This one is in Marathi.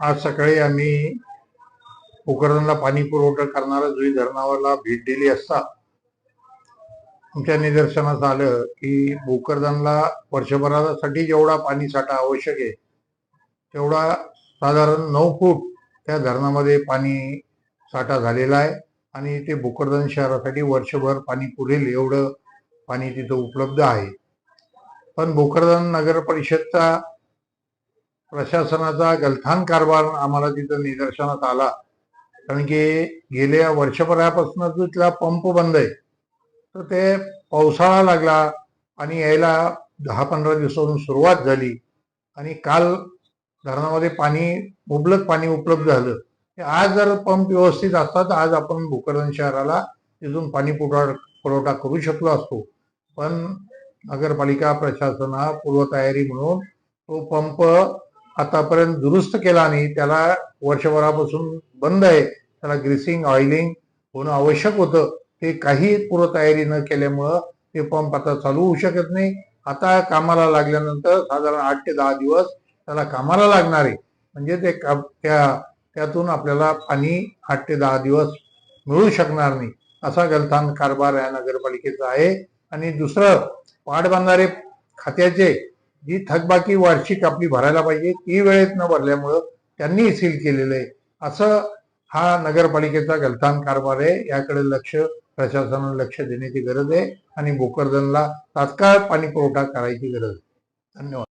आज सकाळी आम्ही भोकरदनला पाणी पुरवठा करणाऱ्या जुई धरणावरला भेट दिली असता आमच्या निदर्शनास आलं की भोकरदनला वर्षभरासाठी जेवढा पाणी साठा आवश्यक आहे तेवढा साधारण नऊ फूट त्या धरणामध्ये पाणी साठा झालेला आहे आणि ते भोकरदन शहरासाठी वर्षभर पाणी पुरेल एवढं पाणी तिथं उपलब्ध आहे. पण भोकरदन नगर परिषदचा प्रशासनाचा गलथान कारभार आम्हाला तिथं निदर्शनात आला. कारण की गेल्या वर्षभरापासून तिथला पंप बंद आहे तर ते पावसाळा लागला आणि यायला दहा पंधरा दिवसातून सुरुवात झाली. आणि काल धरणामध्ये पाणी मुबलक पाणी उपलब्ध झालं. ते आज जर पंप व्यवस्थित असता तर आज आपण भोकरदन शहराला तिथून पाणी पुरवठा पुरवठा करू शकलो असतो. पण नगरपालिका प्रशासना पूर्वतयारी म्हणून तो पंप आतापर्यंत दुरुस्त केला नाही त्याला वर्षभरापासून बंद आहे. त्याला ग्रीसिंग ऑइलिंग होणं आवश्यक होतं. ते काही पूर्वतयारी न केल्यामुळं ते पंप आता चालू होऊ शकत नाही. आता कामाला लागल्यानंतर साधारण आठ ते दहा दिवस त्याला कामाला लागणार आहे. म्हणजे ते का- त्या त्यातून आपल्याला पाणी आठ ते दहा दिवस मिळू शकणार नाही. असा गलथान कारभार या नगरपालिकेचा आहे. आणि दुसरं पाटबंधारे खात्याचे जी थकबाकी वार्षिक आपली भरायला पाहिजे ती वेळेत न भरल्यामुळं त्यांनी सील केलेलं आहे. असं हा नगरपालिकेचा गलथान कारभार आहे. याकडे लक्ष प्रशासनानं लक्ष देण्याची गरज आहे आणि भोकरदनला तात्काळ पाणी पुरवठा करायची गरज आहे. धन्यवाद.